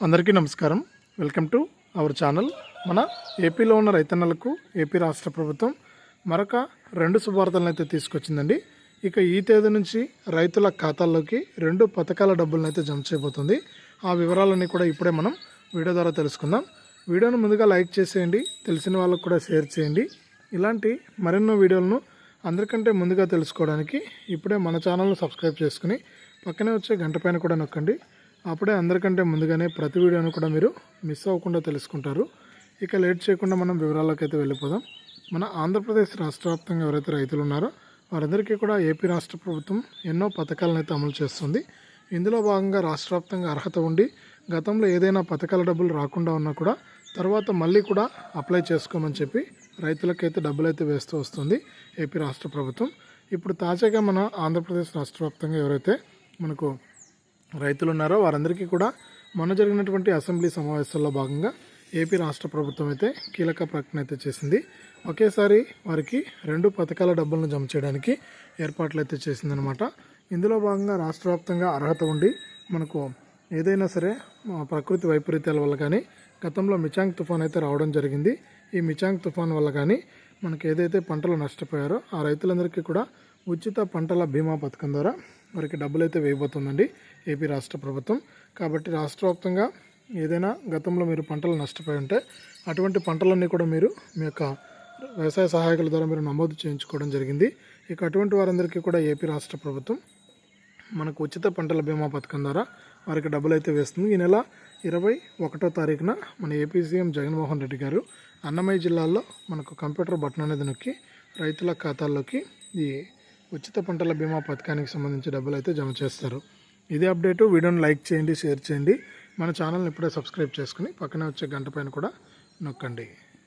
అందరికీ నమస్కారం. Welcome to our channel. మన ఏపీలో ఉన్న రైతన్నలకు ఏపీ రాష్ట్ర ప్రభుత్వం మరొక రెండు శుభార్తలను అయితే తీసుకొచ్చిందండి. ఇక ఈ తేదీ నుంచి రైతుల ఖాతాల్లోకి రెండు పథకాల డబ్బులను అయితే జమ చేయబోతుంది. ఆ వివరాలన్నీ కూడా ఇప్పుడే మనం వీడియో ద్వారా తెలుసుకుందాం. వీడియోను ముందుగా లైక్ చేసేయండి తెలిసిన వాళ్ళకు కూడా షేర్ చేయండి. ఇలాంటి మరెన్నో వీడియోలను అందరికంటే ముందుగా తెలుసుకోవడానికి ఇప్పుడే మన ఛానల్ను సబ్స్క్రైబ్ చేసుకుని పక్కనే వచ్చే గంట పైన కూడా నొక్కండి. అప్పుడే అందరికంటే ముందుగానే ప్రతి వీడియోను కూడా మీరు మిస్ అవ్వకుండా తెలుసుకుంటారు. ఇక లేట్ చేయకుండా మనం వివరాల్లోకి అయితే వెళ్ళిపోదాం. మన ఆంధ్రప్రదేశ్ రాష్ట్ర వ్యాప్తంగా ఎవరైతే రైతులు ఉన్నారో వారందరికీ కూడా ఏపీ రాష్ట్ర ప్రభుత్వం ఎన్నో పథకాలను అయితే అమలు చేస్తుంది. ఇందులో భాగంగా రాష్ట్ర వ్యాప్తంగా అర్హత ఉండి గతంలో ఏదైనా పథకాల డబ్బులు రాకుండా ఉన్నా కూడా తర్వాత మళ్ళీ కూడా అప్లై చేసుకోమని చెప్పి రైతులకైతే డబ్బులు అయితే వేస్తూ వస్తుంది ఏపీ రాష్ట్ర ప్రభుత్వం. ఇప్పుడు తాజాగా మన ఆంధ్రప్రదేశ్ రాష్ట్ర వ్యాప్తంగా ఎవరైతే మనకు రైతులు ఉన్నారో వారందరికీ కూడా మొన్న జరిగినటువంటి అసెంబ్లీ సమావేశాల్లో భాగంగా ఏపీ రాష్ట్ర ప్రభుత్వం అయితే కీలక ప్రకటన అయితే చేసింది. ఒకేసారి వారికి రెండు పథకాల డబ్బులను జమ చేయడానికి ఏర్పాట్లు అయితే చేసిందనమాట ఇందులో భాగంగా రాష్ట్ర వ్యాప్తంగా అర్హత ఉండి మనకు ఏదైనా సరే ప్రకృతి వైపరీత్యాల వల్ల కానీ గతంలో మిచాంగ్ తుఫాన్ అయితే రావడం జరిగింది. ఈ మిచాంగ్ తుఫాన్ వల్ల కానీ మనకి ఏదైతే పంటలు నష్టపోయారో ఆ రైతులందరికీ కూడా ఉచిత పంటల బీమా పథకం ద్వారా వారికి డబ్బులు అయితే వేయబోతుందండి ఏపీ రాష్ట్ర ప్రభుత్వం. కాబట్టి రాష్ట్ర వ్యాప్తంగా ఏదైనా గతంలో మీరు పంటలు నష్టపోయి ఉంటే అటువంటి పంటలన్నీ కూడా మీరు మీ యొక్క వ్యవసాయ సహాయకుల ద్వారా మీరు నమోదు చేయించుకోవడం జరిగింది. ఇక అటువంటి వారందరికీ కూడా ఏపీ రాష్ట్ర ప్రభుత్వం మనకు ఉచిత పంటల బీమా పథకం ద్వారా వారికి డబ్బులు అయితే వేస్తుంది. ఈ నెల ఇరవై ఒకటో తారీఖున మన ఏపీ సీఎం జగన్మోహన్ రెడ్డి గారు అన్నమయ్య జిల్లాలో మనకు కంప్యూటర్ బటన్ అనేది నొక్కి రైతుల ఖాతాల్లోకి ఈ ఉచిత పంటల బీమా పథకానికి సంబంధించి డబ్బులు అయితే జమ చేస్తారు. ఇదే అప్డేటు. వీడియోని లైక్ చేయండి షేర్ చేయండి. మన ఛానల్ని ఇప్పుడే సబ్స్క్రైబ్ చేసుకుని పక్కనే వచ్చే గంట పైన కూడా నొక్కండి.